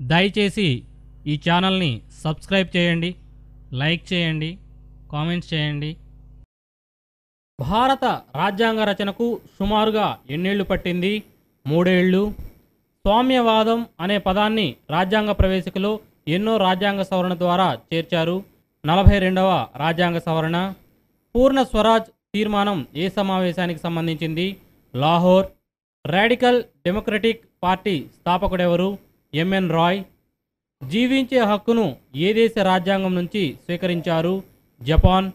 దయచేసి ఈ ఛానల్ని సబ్స్క్రైబ్ చేయండి లైక్ చేయండి కామెంట్స్ చేయండి. భారత రాజ్యాంగ రచనకు సుమారుగా ఎన్నేళ్ళు పట్టింది? మూడేళ్ళు. స్వామ్యవాదం అనే పదాన్ని రాజ్యాంగ ప్రవేశికలో ఎన్నో రాజ్యాంగ సవరణ ద్వారా చేర్చారు. నలభై రెండవ రాజ్యాంగ సవరణ. పూర్ణ స్వరాజ్ తీర్మానం ఏ సమావేశానికి సంబంధించింది? లాహోర్. రాడికల్ డెమోక్రటిక్ పార్టీ స్థాపకుడెవరు? ఎంఎన్ రాయ్ జీవించే హక్కును ఏ దేశ రాజ్యాంగం నుంచి స్వీకరించారు? జపాన్.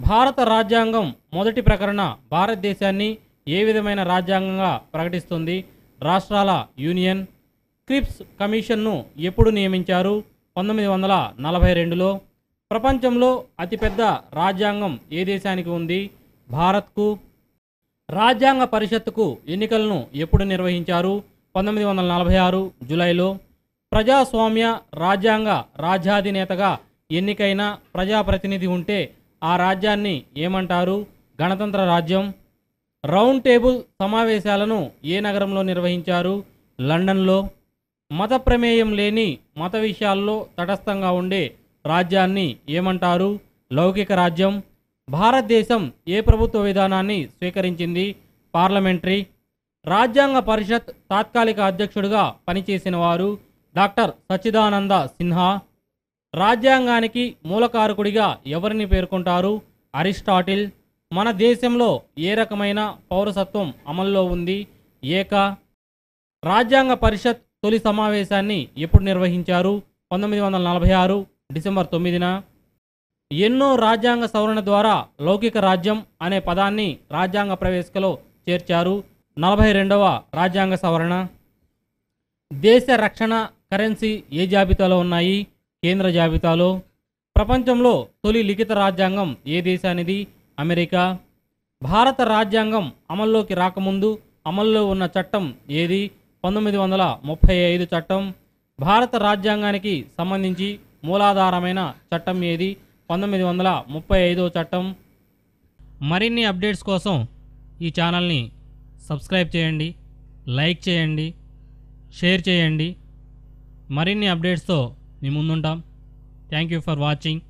భారత రాజ్యాంగం మొదటి ప్రకరణ భారతదేశాన్ని ఏ విధమైన రాజ్యాంగంగా ప్రకటిస్తుంది? రాష్ట్రాల యూనియన్. క్రిప్స్ కమిషన్ను ఎప్పుడు నియమించారు? పంతొమ్మిది వందల నలభై రెండులో. ప్రపంచంలో అతిపెద్ద రాజ్యాంగం ఏ దేశానికి ఉంది? భారత్కు. రాజ్యాంగ పరిషత్తుకు ఎన్నికలను ఎప్పుడు నిర్వహించారు? పంతొమ్మిది వందల నలభై ఆరు జూలైలో ప్రజాస్వామ్య రాజ్యాంగ రాజ్యాధినేతగా ఎన్నికైన ప్రజాప్రతినిధి ఉంటే ఆ రాజ్యాన్ని ఏమంటారు? గణతంత్ర రాజ్యం. రౌండ్ టేబుల్ సమావేశాలను ఏ నగరంలో నిర్వహించారు? లండన్లో. మత ప్రమేయం లేని మత విషయాల్లో తటస్థంగా ఉండే రాజ్యాన్ని ఏమంటారు? లౌకిక రాజ్యం. భారతదేశం ఏ ప్రభుత్వ విధానాన్ని స్వీకరించింది? పార్లమెంటరీ రాజ్యాంగ పరిషత్ తాత్కాలిక అధ్యక్షుడిగా పనిచేసిన వారు డాక్టర్ సచ్చిదానంద సిన్హా. రాజ్యాంగానికి మూలకారకుడిగా ఎవరిని పేర్కొంటారు? అరిస్టాటిల్. మన దేశంలో ఏ రకమైన పౌరసత్వం అమల్లో ఉంది? ఏక. రాజ్యాంగ పరిషత్ తొలి సమావేశాన్ని ఎప్పుడు నిర్వహించారు? పంతొమ్మిది వందల నలభై ఆరు డిసెంబర్ తొమ్మిదిన. ఎన్నో రాజ్యాంగ సవరణ ద్వారా లౌకిక రాజ్యం అనే పదాన్ని రాజ్యాంగ ప్రవేశికలో చేర్చారు. నలభై రెండవ రాజ్యాంగ సవరణ. దేశ రక్షణ కరెన్సీ ఏ జాబితాలో ఉన్నాయి? కేంద్ర జాబితాలో. ప్రపంచంలో తొలి లిఖిత రాజ్యాంగం ఏ దేశానిది? అమెరికా. భారత రాజ్యాంగం అమల్లోకి రాకముందు అమల్లో ఉన్న చట్టం ఏది? పంతొమ్మిది వందల ముప్పై ఐదు చట్టం. భారత రాజ్యాంగానికి సంబంధించి మూలాధారమైన చట్టం ఏది? పంతొమ్మిది వందల ముప్పై ఐదో చట్టం. మరిన్ని అప్డేట్స్ కోసం ఈ ఛానల్ని సబ్స్క్రైబ్ చేయండి లైక్ చేయండి షేర్ చేయండి. మరిన్ని అప్డేట్స్తో మీ ముందుంటాం. Thank you for watching